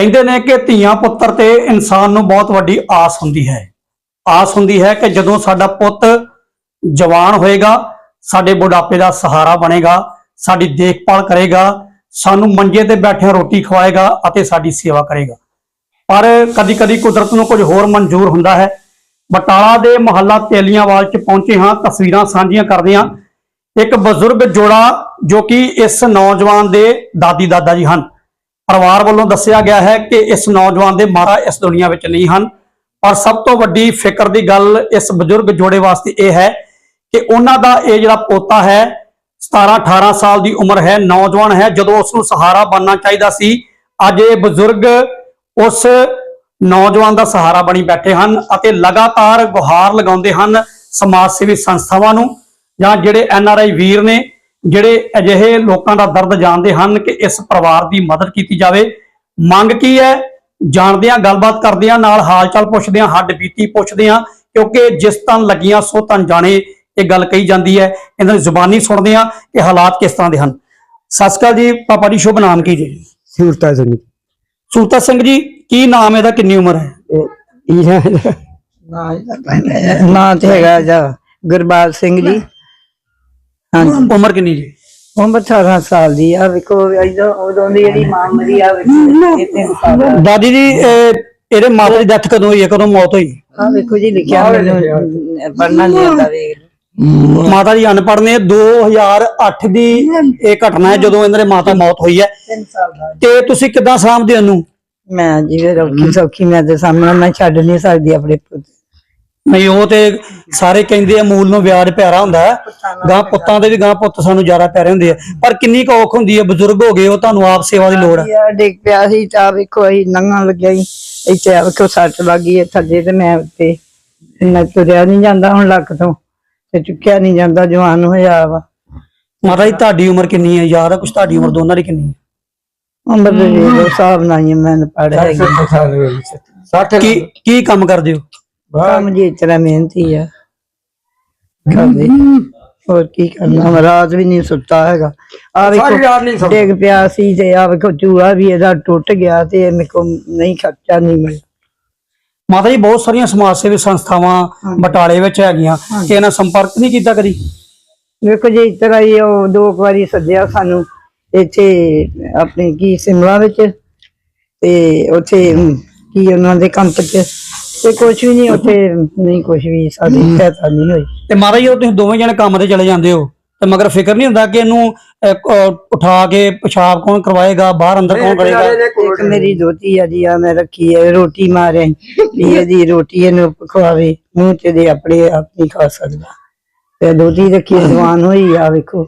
ਕਹਿੰਦੇ ਨੇ ਕਿ ਧੀਆਂ ਪੁੱਤਰ ਤੇ ਇਨਸਾਨ ਨੂੰ ਬਹੁਤ ਵੱਡੀ ਆਸ ਹੁੰਦੀ ਹੈ। ਆਸ ਹੁੰਦੀ ਹੈ ਕਿ ਜਦੋਂ ਸਾਡਾ ਪੁੱਤ ਜਵਾਨ ਹੋਏਗਾ, ਸਾਡੇ ਬੁਢਾਪੇ ਦਾ ਸਹਾਰਾ ਬਣੇਗਾ, ਸਾਡੀ ਦੇਖਭਾਲ ਕਰੇਗਾ, ਸਾਨੂੰ ਮੰਜੇ ਤੇ ਬੈਠੇ ਰੋਟੀ ਖਵਾਏਗਾ ਅਤੇ ਸਾਡੀ ਸੇਵਾ ਕਰੇਗਾ। ਪਰ ਕਦੀ-ਕਦੀ ਕੁਦਰਤ ਨੂੰ ਕੁਝ ਹੋਰ ਮਨਜ਼ੂਰ ਹੁੰਦਾ ਹੈ। ਬਟਾਲਾ ਦੇ ਮੁਹੱਲਾ ਤੇਲੀਆਂਵਾਲ ਚ ਪਹੁੰਚੇ ਹਾਂ, ਤਸਵੀਰਾਂ ਸਾਂਝੀਆਂ ਕਰਦੇ ਹਾਂ। ਇੱਕ ਬਜ਼ੁਰਗ ਜੋੜਾ ਜੋ ਕਿ ਇਸ ਨੌਜਵਾਨ ਦੇ ਦਾਦੀ ਦਾਦਾ ਜੀ ਹਨ। ਪਰਿਵਾਰ ਵੱਲੋਂ ਦੱਸਿਆ ਗਿਆ ਹੈ ਕਿ ਇਸ ਨੌਜਵਾਨ ਦੇ ਮਾਤਾ ਇਸ ਦੁਨੀਆ ਵਿੱਚ ਨਹੀਂ ਹਨ। ਪਰ ਸਭ ਤੋਂ ਵੱਡੀ ਫਿਕਰ ਦੀ ਗੱਲ ਇਸ ਬਜ਼ੁਰਗ ਜੋੜੇ ਵਾਸਤੇ ਇਹ ਹੈ ਕਿ ਉਹਨਾਂ ਦਾ ਇਹ ਜਿਹੜਾ ਪੋਤਾ ਹੈ 17 18 ਸਾਲ ਦੀ ਉਮਰ ਹੈ, ਨੌਜਵਾਨ ਹੈ, ਜਦੋਂ ਉਸ ਨੂੰ ਸਹਾਰਾ ਬਣਨਾ ਚਾਹੀਦਾ ਸੀ, ਅੱਜ ਇਹ ਬਜ਼ੁਰਗ ਉਸ ਨੌਜਵਾਨ ਦਾ ਸਹਾਰਾ ਬਣੀ ਬੈਠੇ ਹਨ ਅਤੇ ਲਗਾਤਾਰ ਗੁਹਾਰ ਲਗਾਉਂਦੇ ਹਨ ਸਮਾਜ ਸੇਵੀ ਸੰਸਥਾਵਾਂ ਨੂੰ ਜਾਂ ਜਿਹੜੇ ਐਨ ਆਰ ਆਈ ਵੀਰ ਨੇ ਜਿਹੜੇ ਅਜਿਹੇ ਲੋਕਾਂ ਦਾ ਦਰਦ ਜਾਣਦੇ ਹਨ ਕਿ ਇਸ ਪਰਿਵਾਰ ਦੀ ਮਦਦ ਕੀਤੀ ਜਾਵੇ। ਮੰਗ ਕੀ ਹੈ? ਜਾਣਦੇ ਹਾਂ ਗੱਲਬਾਤ ਕਰਦੇ ਹਾਂ ਨਾਲ ਹਾਲ ਚਾਲ ਪੁੱਛਦੇ ਹਾਂ ਹੱਡ ਬੀਤੀ ਪੁੱਛਦੇ ਹਾਂ ਕਿਉਂਕਿ ਜਿਸ ਤਨ ਲੱਗੀਆਂ ਸੋ ਤਨ ਜਾਣੇ ਇਹ ਗੱਲ ਕਹੀ ਜਾਂਦੀ ਹੈ। ਇਹਨਾਂ ਦੀ ਜ਼ੁਬਾਨੀ ਸੁਣਦੇ ਹਾਂ ਕਿ ਹਾਲਾਤ ਕਿਸ ਤਰ੍ਹਾਂ ਦੇ ਹਨ। ਸਤਿ ਸ਼੍ਰੀ ਅਕਾਲ ਜੀ ਪਾਪਾ ਜੀ ਸ਼ੁਭ ਨਾਮ ਕੀ ਜੀ? ਸੂਰਤਾ ਸਿੰਘ। ਸੂਰਤਾ ਸਿੰਘ ਜੀ ਕੀ ਨਾਮ ਇਹਦਾ ਕਿੰਨੀ ਉਮਰ ਹੈ? ਇਹ ਨਾਂ ਤੇ ਹੈਗਾ ਜਾ ਗੁਰਬਾਜ ਸਿੰਘ ਜੀ। ਹਾਂਜੀ। ਉਮਰ ਕਿੰਨੀ ਜੀ? ਉਮਰ 18 ਸਾਲ ਦੀ ਆ ਵੇਖੋ ਇਦੋਂ ਉਦੋਂ ਦੀ ਜਿਹੜੀ ਮਾਂ ਮਰੀ ਆ ਵੇਖੋ ਦਾਦੀ ਜੀ ਇਹ ਇਹਦੇ ਮਾਤਾ ਦੀ ਡੈਥ ਕਦੋਂ ਹੋਈ ਹੈ? ਕਦੋਂ ਮੌਤ ਹੋਈ? ਆ ਵੇਖੋ ਜੀ ਲਿਖਿਆ ਮੈਨੂੰ ਪੜਨਾ ਨਹੀਂ ਆਉਂਦਾ ਵੇਖ ਮਾਤਾ ਜੀ ਅਨਪੜ੍ਹ ਨੇ 2008 ਦੀ ਇਹ ਘਟਨਾ ਹੈ ਜਦੋਂ ਇਹਨਾਂ ਦੇ ਮਾਤਾ ਮੌਤ ਹੋਈ ਹੈ। ਤਿੰਨ ਸਾਲ ਦਾ ਤੇ ਤੁਸੀਂ ਕਿੱਦਾਂ ਸਾਂਭਦੇ ਹੋ ਮੈਂ ਜੀ ਫਿਰ ਔਖੀ ਸੌਖੀ ਮੈਂ ਤੇ ਸਾਹਮਣੇ ਮੈਂ ਛੱਡ ਨਹੀਂ ਸਕਦੀ ਆਪਣੇ ਪੁੱਤ ਨਹੀਂ ਉਹ ਤੇ ਸਾਰੇ ਕਹਿੰਦੇ ਆ ਮੂਲ ਨੂੰ ਵਿਆਜ ਪਿਆਰਾ ਹੁੰਦਾ ਹੈ। ਗਾਂ ਪੁੱਤਾਂ ਦੇ ਵੀ ਗਾਂ ਪੁੱਤ ਸਾਨੂੰ ਜ਼ਿਆਦਾ ਪਿਆਰੇ ਹੁੰਦੇ ਆ। ਪਰ ਕਿੰਨੀ ਕੁ ਔਖ ਹੁੰਦੀ ਹੈ ਬਜ਼ੁਰਗ ਹੋ ਗਏ ਉਹ ਤੁਹਾਨੂੰ ਆਪ ਸੇਵਾ ਦੀ ਲੋੜ ਹੈ। ਯਾਰ ਡਿੱਗ ਪਿਆ ਸੀ ਤਾਂ ਵੇਖੋ ਅਸੀਂ ਨੰਗਾ ਲੱਗਿਆ ਸੀ। ਇੱਥੇ ਆ ਵੇਖੋ ਸੱਟ ਲੱਗੀ ਹੈ ਥੱਲੇ ਤੇ ਮੈਂ ਉੱਤੇ। ਮੈਂ ਤੁਰਿਆ ਨਹੀਂ ਜਾਂਦਾ ਹੁਣ ਲੱਕ ਤੋਂ ਤੇ ਚੁੱਕਿਆ ਨਹੀਂ ਜਾਂਦਾ ਜਵਾਨ ਹੋਇਆ ਵਾ। ਮਾਤਾ ਜੀ ਤੁਹਾਡੀ ਉਮਰ ਕਿੰਨੀ ਹੈ? ਯਾਦ ਹੈ ਕੁਛ? ਤੁਹਾਡੀ ਉਮਰ ਦੋਨਾਂ ਦੀ ਕਿੰਨੀ ਹੈ? ਉਮਰ ਦੇ ਹਿਸਾਬ ਨਾਲ ਹੀ ਮੈਂ ਪੜਿਆ ਹੈਗੀ ਸੱਠ ਕੀ ਕੀ ਕੰਮ ਕਰਦੇ ਹੋ? ਕੰਮ ਜੀ ਤਰ੍ਹਾਂ ਮਿਹਨਤੀ ਆ। ਕਰਦੇ ਹੋਰ ਕੀ ਕਰਨਾ? ਮੈਂ ਰਾਤ ਵੀ ਨਹੀਂ ਸੁੱਤਾ ਹੈਗਾ। ਆ ਵੇਖੋ। ਡਿੱਗ ਪਿਆ ਸੀ ਤੇ ਆ ਵੇਖੋ ਚੂੜਾ ਵੀ ਇਹਦਾ ਟੁੱਟ ਗਿਆ ਤੇ ਮੇਰੇ ਕੋ ਨਹੀਂ ਖਰਚਾ ਨਹੀਂ ਮਿਲਿਆ। ਮਾਤਾ ਜੀ ਬਹੁਤ ਸਾਰੀਆਂ ਸਮਾਜ ਸੇਵੀ ਸੰਸਥਾਵਾਂ ਬਟਾਲੇ ਵਿੱਚ ਹੈਗੀਆਂ। ਕਿ ਇਹਨਾਂ ਸੰਪਰਕ ਨਹੀਂ ਕੀਤਾ ਕਦੀ? ਵੇਖੋ ਜੀ ਇਸ ਤਰ੍ਹਾਂ ਹੀ ਉਹ ਦੋ ਵਾਰੀ ਸੱਦਿਆ ਸਾਨੂੰ ਇੱਥੇ ਆਪਣੇ ਕੀ ਸਿਮਲਾ ਵਿੱਚ ਤੇ ਉੱਥੇ ਕੀ ਉਹਨਾਂ ਦੇ ਕੰਪ ਚ ਤੇ ਕੁਝ ਵੀ ਨਹੀਂ ਉੱਥੇ ਨਹੀਂ ਕੁਝ ਵੀ ਸਾਡੀ ਸਹਾਇਤਾ ਨਹੀਂ ਹੋਈ। ਤੇ ਮਾਤਾ ਜੀ ਜਦੋਂ ਤੁਸੀਂ ਦੋਵੇਂ ਜਣੇ ਕੰਮ ਤੇ ਚਲੇ ਜਾਂਦੇ ਹੋ। ਤੇ ਮਗਰ ਫਿਕਰ ਨਹੀਂ ਹੁੰਦਾ ਕਿ ਇਹਨੂੰ ਅਹ, ਅਹ, ਉਠਾ ਕੇ ਪਿਸ਼ਾਬ ਕੌਣ ਕਰਵਾਏਗਾ ਬਾਹਰ ਅੰਦਰ ਕੌਣ ਕਰੇਗਾ? ਇੱਕ ਮੇਰੀ ਦੋਤੀ ਆ ਜੀ ਆ ਮੈਂ ਰੱਖੀ ਹੈ ਰੋਟੀ ਮਾਰੇ ਵੀ ਇਹਦੀ ਰੋਟੀ ਇਹਨੂੰ ਖਵਾਵੇ ਮੂੰਹ ਚ ਦੇ ਆਪਣੇ ਆਪ ਨਹੀਂ ਖਾ ਸਕਦਾ। ਤੇ ਦੋਤੀ ਰੱਖੀ ਹੈ, ਜਵਾਨ ਹੋਈ ਆ ਵੇਖੋ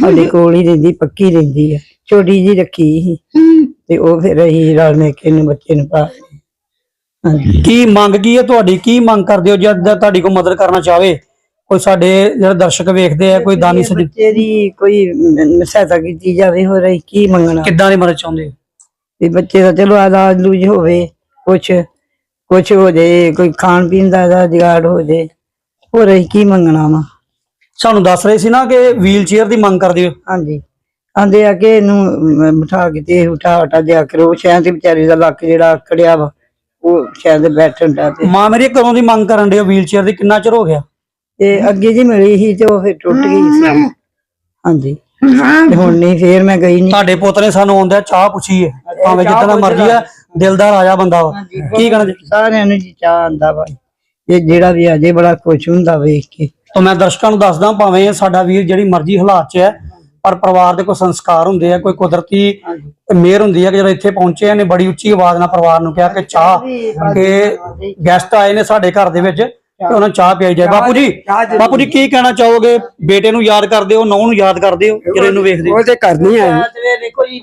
ਸਾਡੇ ਕੋਲ ਹੀ ਰਹਿੰਦੀ ਪੱਕੀ ਰਹਿੰਦੀ ਹੈ ਛੋਟੀ ਜੀ ਰੱਖੀ ਸੀ। ਤੇ ਉਹ ਫਿਰ ਅਸੀਂ ਰਲ ਮਿਲ ਕੇ ਇਹਨੂੰ ਬੱਚੇ ਨੂੰ ਪਾ ਕੀ ਮੰਗ ਕੀ ਹੈ ਤੁਹਾਡੀ? ਕੀ ਮੰਗ ਕਰਦੇ ਹੋ ਜਦ ਤੁਹਾਡੀ ਕੋਈ ਮਦਦ ਕਰਨਾ ਚਾਹਵੇ? ਕੋਈ ਸਾਡੇ ਜਿਹੜੇ ਦਰਸ਼ਕ ਵੇਖਦੇ ਆ ਕੋਈ ਦਾਨੀ ਸੱਜਣ। ਬੱਚੇ ਦੀ ਕੋਈ ਸਹਾਇਤਾ ਕੀਤੀ ਜਾਵੇ ਹੋਰ ਅਸੀਂ ਕੀ ਮੰਗਣਾ? ਕਿੱਦਾਂ ਦੀ ਮਦਦ ਚਾਹੁੰਦੇ ਹੋ? ਵੀ ਬੱਚੇ ਦਾ ਚਲੋ ਇਲਾਜ ਲੂਜ ਹੋਵੇ ਕੁਛ ਕੁਛ ਹੋ ਜਾਏ ਕੋਈ ਖਾਣ ਪੀਣ ਦਾ ਇਹਦਾ ਜੁਗਾੜ ਹੋ ਜਾਏ ਹੋਰ ਅਸੀਂ ਕੀ ਮੰਗਣਾ ਵਾ? ਸਾਨੂੰ ਦੱਸ ਰਹੇ ਸੀ ਨਾ ਕਿ ਵੀਲ ਚੇਅਰ ਦੀ ਮੰਗ ਕਰਦੇ ਹੋ। ਹਾਂਜੀ। ਆਂਦੇ ਆ ਕਿ ਇਹਨੂੰ ਬਿਠਾ ਕੇ ਤੇ ਉਠਾ ਉਠਾ ਦਿਆ ਕਰੋ ਸ਼ਾਇਦ ਤੇ ਵਿਚਾਰੀ ਦਾ ਲੱਕ ਜਿਹੜਾ ਅਕੜਿਆ ਵਾ ਉਹ ਸ਼ਾਇਦ ਬੈਠਣ ਦਾ ਤੇ ਮਾਂ ਮੇਰੀ ਕਦੋਂ ਦੀ ਮੰਗ ਕਰਨ ਦੇ ਹੋ ਵੀਲ ਚੇਅਰ ਦੀ ਕਿੰਨਾ ਚਿਰ ਹੋ ਗਿਆ? ਤੇ ਅੱਗੇ ਜੀ ਮਿਲੀ ਸੀ ਤੇ ਉਹ ਫਿਰ ਟੁੱਟ ਗਈ ਸੀ। ਹਾਂਜੀ। ਤੇ ਹੁਣ ਨਹੀਂ ਫੇਰ ਮੈਂ ਗਈ ਨਹੀਂ। ਤੁਹਾਡੇ ਪੁੱਤ ਨੇ ਸਾਨੂੰ ਆਉਂਦਿਆ ਚਾਹ ਪੁੱਛੀ ਹੈ ਭਾਵੇਂ ਜਿੱਦਾਂ ਦਾ ਮਰਜ਼ੀ ਆ ਦਿਲ ਦਾ ਰਾਜਾ ਬੰਦਾ ਵਾ। ਕੀ ਕਹਿਣਾ ਜੀ? ਸਾਰਿਆਂ ਨੂੰ ਜੀ ਚਾਹ ਆਂਦਾ ਵਾ। ਇਹ ਜਿਹੜਾ ਵੀ ਅਜੇ ਬੜਾ ਖੁਸ਼ ਹੁੰਦਾ ਵੇਖ ਕੇ। ਤਾਂ ਮੈਂ ਦਰਸ਼ਕਾਂ ਨੂੰ ਦੱਸਦਾ ਭਾਵੇਂ ਸਾਡਾ ਵੀਰ ਜਿਹੜੀ ਮਰਜ਼ੀ ਹਾਲਾਤ 'ਚ ਹੈ ਪਰ ਪਰਿਵਾਰ ਦੇ ਕੋਈ ਸੰਸਕਾਰ ਹੁੰਦੇ ਆ ਕੋਈ ਕੁਦਰਤੀ ਮਿਹਰ ਹੁੰਦੀ ਹੈ ਕਿ ਜਦੋਂ ਇੱਥੇ ਪਹੁੰਚੇ ਨੇ ਬੜੀ ਉੱਚੀ ਆਵਾਜ਼ ਨਾਲ ਪਰਿਵਾਰ ਨੂੰ ਕਿਹਾ ਕਿ ਚਾਹ ਕਿ ਗੈਸਟ ਆਏ ਨੇ ਸਾਡੇ ਘਰ ਦੇ ਵਿੱਚ ਤੇ ਉਹਨਾਂ ਨੂੰ ਚਾਹ ਪਿਆਈ ਜਾਏ। ਬਾਪੂ ਜੀ ਬਾਪੂ ਜੀ ਕੀ ਕਹਿਣਾ ਚਾਹੋਗੇ? ਬੇਟੇ ਨੂੰ ਯਾਦ ਕਰਦੇ ਹੋ ਨੌਂ ਨੂੰ ਯਾਦ ਕਰਦੇ ਹੋ? ਜਿਹੜੇ ਇਹਨੂੰ ਵੇਖਦੇ ਹੋ? ਉਹ ਤੇ ਕਰਨੀ ਹੈ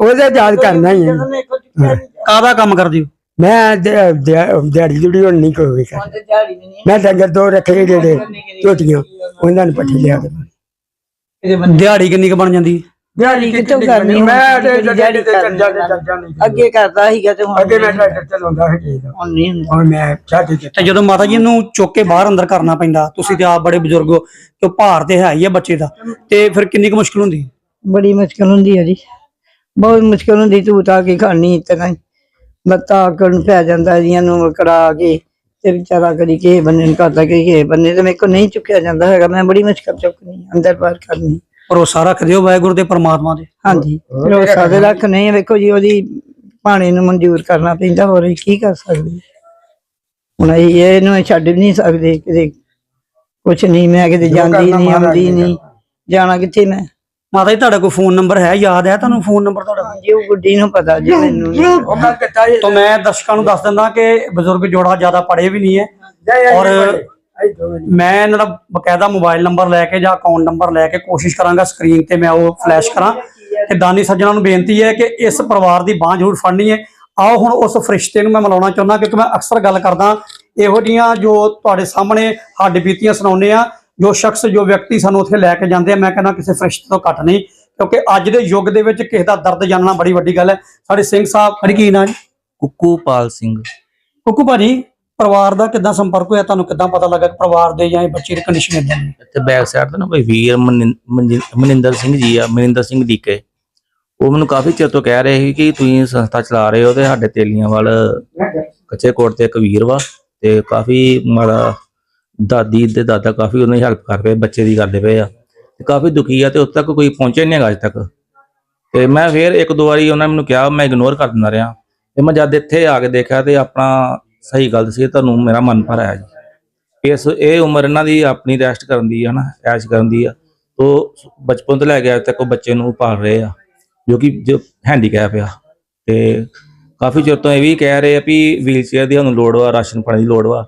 ਉਹਦੇ ਯਾਦ ਕਰਨਾ ਹੀ ਹੈ। ਕਾਹਦਾ ਕੰਮ ਕਰਦੇ ਹੋ? ਮੈਂ ਦਿਹਾੜੀ ਜੁੜੀ ਹੁਣ ਨਹੀਂ ਕੋਈ ਮੈਂ ਡੰਗਰ ਦੋ ਰੱਖੇ ਜਿਹੜੇ ਝੋਟੀਆਂ ਉਹਨਾਂ ਨੂੰ ਪੱਠੇ ਲਿਆ ਕੇ ਦਿਹਾੜੀ ਕਿੰਨੀ ਕੁ ਬਣ ਜਾਂਦੀ ਦਿਹਾੜੀ ਕਿੱਥੋਂ ਕਰਨੀ? ਮੈਂ ਤੇ ਦਿਹਾੜੀ ਤੇ ਕਰਨੀ ਚੱਲ ਜਾ ਚੱਲ ਜਾ ਅੱਗੇ ਕਰਦਾ ਸੀਗਾ ਤੇ ਹੁਣ ਅੱਗੇ ਮੈਂ ਟਰੈਕਟਰ ਚਲਾਉਂਦਾ ਸੀ ਠੀਕ ਹੁਣ ਨਹੀਂ ਹੁੰਦਾ। ਹੁਣ ਮੈਂ ਛੱਡ ਦਿੱਤਾ ਤੇ ਜਦੋਂ ਮਾਤਾ ਜੀ ਨੂੰ ਚੁੱਕ ਕੇ ਬਾਹਰ ਅੰਦਰ ਕਰਨਾ ਪੈਂਦਾ ਤੁਸੀਂ ਤੇ ਆਪ ਬੜੇ ਬਜ਼ੁਰਗ ਹੋ ਤੇ ਉਹ ਭਾਰ ਤੇ ਹੈ ਹੀ ਆ ਬੱਚੇ ਦਾ। ਤੇ ਫਿਰ ਕਿੰਨੀ ਕੁ ਮੁਸ਼ਕਲ ਹੁੰਦੀ? ਬੜੀ ਮੁਸ਼ਕਲ ਹੁੰਦੀ ਹੈ ਜੀ। ਬਹੁਤ ਮੁਸ਼ਕਲ ਹੁੰਦੀ ਤੂੰ ਤਾਂ ਕੀ ਖਾਣੀ ਤਰ੍ਹਾਂ ਹੀ। ਬੱਤਾ ਆਕਣ ਪੈ ਜਾਂਦਾ ਜੀਆਂ ਨੂੰ ਕੜਾ ਕੇ। ਤੇ ਵਿਚਾਰਾ ਕਦੀ ਕਿਸੇ ਬੰਨੇ ਨੂੰ ਕਰਦਾ ਕਿ ਕਿਸੇ ਬੰਨੇ ਤੇ ਮੇਰੇ ਕੋ ਨਹੀਂ ਚੁੱਕਿਆ ਜਾਂਦਾ ਹੈਗਾ ਮੈਂ ਬੜੀ ਮੁਸ਼ਕਲ ਚੁੱਕਣੀ ਅੰਦਰ ਬਾਹਰ ਕਰਨੀ। ਭਰੋਸਾ ਰੱਖਦੇ ਹੋ ਵਾਹਿਗੁਰੂ ਦੇ ਪਰਮਾਤਮਾ ਦੇ ਹਾਂਜੀ ਭਰੋਸਾ ਤੇ ਰੱਖ ਨਹੀਂ ਵੇਖੋ ਜੀ ਉਹਦੀ ਪਾਣੀ ਨੂੰ ਮਨਜ਼ੂਰ ਕਰਨਾ ਪੈਂਦਾ ਹੋਰ ਕੀ ਕਰ ਸਕਦੇ? ਹੁਣ ਅਸੀਂ ਇਹਨੂੰ ਛੱਡ ਵੀ ਨਹੀਂ ਸਕਦੇ ਕਿਤੇ ਕੁਛ ਨਹੀਂ ਮੈਂ ਕਿਤੇ ਜਾਂਦੀ ਨਹੀਂ ਆਉਂਦੀ ਨਹੀਂ ਜਾਣਾ ਕਿੱਥੇ ਮੈਂ? ਮਾਤਾ ਜੀ ਤੁਹਾਡਾ ਕੋਈ ਫੋਨ ਨੰਬਰ ਹੈ? ਯਾਦ ਹੈ ਤੁਹਾਨੂੰ ਫੋਨ ਨੰਬਰ ਤੁਹਾਡਾ? ਹਾਂਜੀ ਉਹ ਗੁੱਡੀ ਨੂੰ ਪਤਾ ਜੀ ਮੈਨੂੰ। ਉਹ ਮੈਂ ਕਿਤਾ ਇਹ ਤਾਂ ਮੈਂ ਦਰਸ਼ਕਾਂ ਨੂੰ ਦੱਸ ਦਿੰਦਾ ਕਿ ਬਜ਼ੁਰਗ ਜੋੜਾ ਜ਼ਿਆਦਾ ਪੜੇ ਵੀ ਨਹੀਂ ਹੈ। ਔਰ ਮੈਂ ਇਹਨਾਂ ਦਾ ਬਕਾਇਦਾ ਮੋਬਾਈਲ ਨੰਬਰ ਲੈ ਕੇ ਜਾਂ ਅਕਾਊਂਟ ਨੰਬਰ ਲੈ ਕੇ ਕੋਸ਼ਿਸ਼ ਕਰਾਂਗਾ ਸਕਰੀਨ ਤੇ ਮੈਂ ਉਹ ਫਲੈਸ਼ ਕਰਾਂ। ਕਿ ਦਾਨੀ ਸੱਜਣਾ ਨੂੰ ਬੇਨਤੀ ਹੈ ਕਿ ਇਸ ਪਰਿਵਾਰ ਦੀ ਬਾਹ ਜ਼ਰੂਰ ਫੜਨੀ ਹੈ। ਆਓ ਹੁਣ ਉਸ ਫਰਿਸ਼ਤੇ ਨੂੰ ਮੈਂ ਮਿਲਾਉਣਾ ਚਾਹੁੰਦਾ ਕਿਉਂਕਿ ਮੈਂ ਅਕਸਰ ਗੱਲ ਕਰਦਾ। ਇਹੋ ਜੀਆਂ ਜੋ ਤੁਹਾਡੇ ਸਾਹਮਣੇ ਹੱਡ ਬੀਤੀਆਂ ਸੁਣਾਉਂਦੇ ਆ ਜੋ ਸ਼ਖਸ ਜੋ ਵਿਅਕਤੀ ਸਾਨੂੰ ਉੱਥੇ ਲੈ ਕੇ ਜਾਂਦੇ ਆ ਮੈਂ ਕਹਿੰਦਾ ਕਿਸੇ ਫਰਿਸ਼ਤੇ ਤੋਂ ਘੱਟ ਨਹੀਂ ਕਿਉਂਕਿ ਅੱਜ ਦੇ ਯੁੱਗ ਦੇ ਵਿੱਚ ਕਿਸੇ ਦਾ ਦਰਦ ਜਾਣਨਾ ਬੜੀ ਵੱਡੀ ਗੱਲ ਹੈ। ਸਾਡੇ ਸਿੰਘ ਸਾਹਿਬ ਹਰੀ ਕੀ ਨਾਂ ਜੀ? ਕੁੱਕੂ ਪਾਲ ਸਿੰਘ। ਕੁੱਕੂ ਭਾਜੀ ਪਰਿਵਾਰ ਦਾ ਕਿੱਦਾਂ ਸੰਪਰਕ ਹੋਇਆ? ਤੁਹਾਨੂੰ ਕਿੱਦਾਂ ਪਤਾ ਲੱਗਾ ਕਿ ਪਰਿਵਾਰ ਦੇ ਜਾਂ ਇਹ ਬੱਚੇ ਦੀ ਕੰਡੀਸ਼ਨ ਇਦਾਂ ਦੀ? ਇੱਥੇ ਬੈਕ ਸਾਈਡ ਤੇ ਨਾ ਕੋਈ ਵੀਰ ਮਨਿੰ- ਮਨਿੰ- ਮਨਿੰਦਰ ਸਿੰਘ ਜੀ ਆ ਮਨਿੰਦਰ ਸਿੰਘ ਡੀਕੇ। ਉਹ ਮੈਨੂੰ ਕਾਫੀ ਚਿਰ ਤੋਂ ਕਹਿ ਰਹੇ ਸੀ ਕਿ ਤੁਸੀਂ ਸੰਸਥਾ ਚਲਾ ਰਹੇ ਹੋ ਤੇ ਸਾਡੇ ਤੇਲੀਆਂ ਵੱਲ ਕੱਚੇ ਕੋਟ ਤੇ ਇੱਕ ਵੀਰ ਵਾ ਤੇ ਕਾਫੀ ਮਾੜਾ ਦਾਦੀ ਤੇ ਦਾਦਾ ਕਾਫੀ ਉਹਨਾਂ ਦੀ ਹੈਲਪ ਕਰ ਪਏ ਬੱਚੇ ਦੀ ਕਰਦੇ ਪਏ ਆ। ਤੇ ਕਾਫੀ ਦੁਖੀ ਆ ਤੇ ਉੱਥੇ ਤੱਕ ਕੋਈ ਪਹੁੰਚਿਆ ਨਹੀਂ ਹੈਗਾ ਅਜੇ ਤੱਕ। ਤੇ ਮੈਂ ਫਿਰ ਇੱਕ ਦੋ ਵਾਰੀ ਉਹਨਾਂ ਮੈਨੂੰ ਕਿਹਾ, ਮੈਂ ਇਗਨੋਰ ਕਰ ਦਿੰਦਾ ਰਿਹਾ। ਤੇ ਮੈਂ ਜਦ ਇੱਥੇ ਆ ਕੇ ਦੇਖਿਆ ਤੇ ਆਪਣਾ ਸਹੀ ਗੱਲ ਸੀ, ਤੁਹਾਨੂੰ ਮੇਰਾ ਮਨ ਭਰ ਆਇਆ ਜੀ। ਇਸ, ਇਹ ਉਮਰ ਇਹਨਾਂ ਦੀ ਆਪਣੀ ਰੈਸਟ ਕਰਨ ਦੀ ਹੈ ਨਾ ਐਸ਼ ਕਰਨ ਦੀ ਆ। ਤੋ ਬਚਪਨ ਤੋਂ ਲੈ ਕੇ ਅੱਜ ਤੱਕ ਉਹ ਬੱਚੇ ਨੂੰ ਪਾਲ ਰਹੇ ਆ, ਜੋ ਕਿ ਜੋ ਹੈਂਡੀਕੈਪ ਆ। ਤੇ ਕਾਫੀ ਚਿਰ ਤੋਂ ਇਹ ਵੀ ਕਹਿ ਰਹੇ ਆ ਵੀ ਵੀਲ ਚੇਅਰ ਦੀ ਸਾਨੂੰ ਲੋੜ ਵਾ, ਰਾਸ਼ਨ ਪਾਣੀ ਦੀ ਲੋੜ ਵਾ।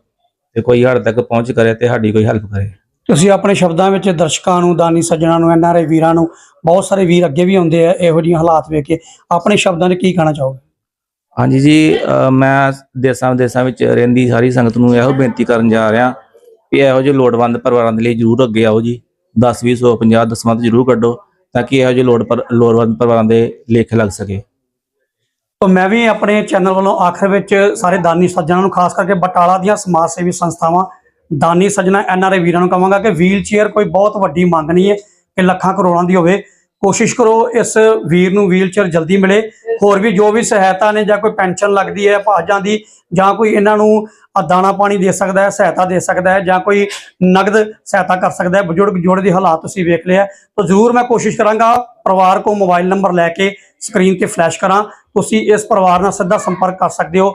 ਤੇ ਕੋਈ ਸਾਡੇ ਤੱਕ ਪਹੁੰਚ ਕਰੇ ਤੇ ਸਾਡੀ ਕੋਈ ਹੈਲਪ ਕਰੇ। ਤੁਸੀਂ ਆਪਣੇ ਸ਼ਬਦਾਂ ਵਿੱਚ ਦਰਸ਼ਕਾਂ ਨੂੰ ਦਾਨੀ ਸੱਜਣਾ ਨੂੰ ਐਨਆਰਆਈ ਵੀਰਾਂ ਨੂੰ ਬਹੁਤ ਸਾਰੇ ਵੀਰ ਅੱਗੇ ਵੀ ਆਉਂਦੇ ਆ ਇਹੋ ਜਿਹੀਆਂ ਹਾਲਾਤ ਵੇਖ ਕੇ ਆਪਣੇ ਸ਼ਬਦਾਂ 'ਚ ਕੀ ਕਹਿਣਾ ਚਾਹੋਗੇ? ਹਾਂਜੀ ਜੀ ਮੈਂ ਦੇਸਾਂ ਵਿਦੇਸਾਂ ਵਿੱਚ ਰਹਿੰਦੀ ਸਾਰੀ ਸੰਗਤ ਨੂੰ ਇਹੋ ਬੇਨਤੀ ਕਰਨ ਜਾ ਰਿਹਾ ਵੀ ਇਹੋ ਜਿਹੇ ਲੋੜਵੰਦ ਪਰਿਵਾਰਾਂ ਦੇ ਲਈ ਜਰੂਰ ਅੱਗੇ ਆਓ ਜੀ। 10 20 100 50 ਦਸਵਾਂ ਤੇ ਜਰੂਰ ਕੱਢੋ ਤਾਂ ਕਿ ਇਹੋ ਜਿਹੇ ਲੋੜ ਪਰ ਲੋੜਵੰਦ ਪਰਿਵਾਰਾਂ ਦੇ ਲੇਖ ਲੱਗ ਸਕੇ। ਤਾਂ ਮੈਂ ਵੀ ਆਪਣੇ ਚੈਨਲ ਵੱਲੋਂ ਆਖਰ ਵਿੱਚ ਸਾਰੇ ਦਾਨੀ ਸੱਜਣਾਂ ਨੂੰ, ਖਾਸ ਕਰਕੇ ਬਟਾਲਾ ਦੀਆਂ ਸਮਾਜ ਸੇਵੀ ਸੰਸਥਾਵਾਂ, ਦਾਨੀ ਸੱਜਣਾ ਐਨਆਰਆਈ ਵੀਰਾਂ ਨੂੰ ਕਹਾਂਗਾ ਕਿ ਵੀਲ ਚੇਅਰ ਕੋਈ ਬਹੁਤ ਵੱਡੀ ਮੰਗ ਨਹੀਂ ਹੈ ਕਿ ਲੱਖਾਂ ਕਰੋੜਾਂ ਦੀ ਹੋਵੇ। ਕੋਸ਼ਿਸ਼ ਕਰੋ ਇਸ ਵੀਰ ਨੂੰ ਵੀਲਚੇਅਰ ਜਲਦੀ ਮਿਲੇ। ਹੋਰ ਵੀ ਜੋ ਵੀ ਸਹਾਇਤਾ ਨੇ ਜਾਂ ਕੋਈ ਪੈਨਸ਼ਨ ਲੱਗਦੀ ਹੈ ਭਾਜਾਂ ਦੀ ਜਾਂ ਕੋਈ ਇਹਨਾਂ ਨੂੰ ਦਾਣਾ ਪਾਣੀ ਦੇ ਸਕਦਾ ਹੈ, ਸਹਾਇਤਾ ਦੇ ਸਕਦਾ ਹੈ ਜਾਂ ਕੋਈ ਨਗਦ ਸਹਾਇਤਾ ਕਰ ਸਕਦਾ ਹੈ। ਬਜ਼ੁਰਗ ਜੋੜੇ ਦੀ ਹਾਲਾਤ ਤੁਸੀਂ ਵੇਖ ਲਿਆ। ਤਾਂ ਜ਼ਰੂਰ ਮੈਂ ਕੋਸ਼ਿਸ਼ ਕਰਾਂਗਾ ਪਰਿਵਾਰ ਕੋ ਮੋਬਾਈਲ ਨੰਬਰ ਲੈ ਕੇ ਸਕਰੀਨ ਤੇ ਫਲੈਸ਼ ਕਰਾਂ। ਤੁਸੀਂ ਇਸ ਪਰਿਵਾਰ ਨਾਲ ਸਿੱਧਾ ਸੰਪਰਕ ਕਰ ਸਕਦੇ ਹੋ।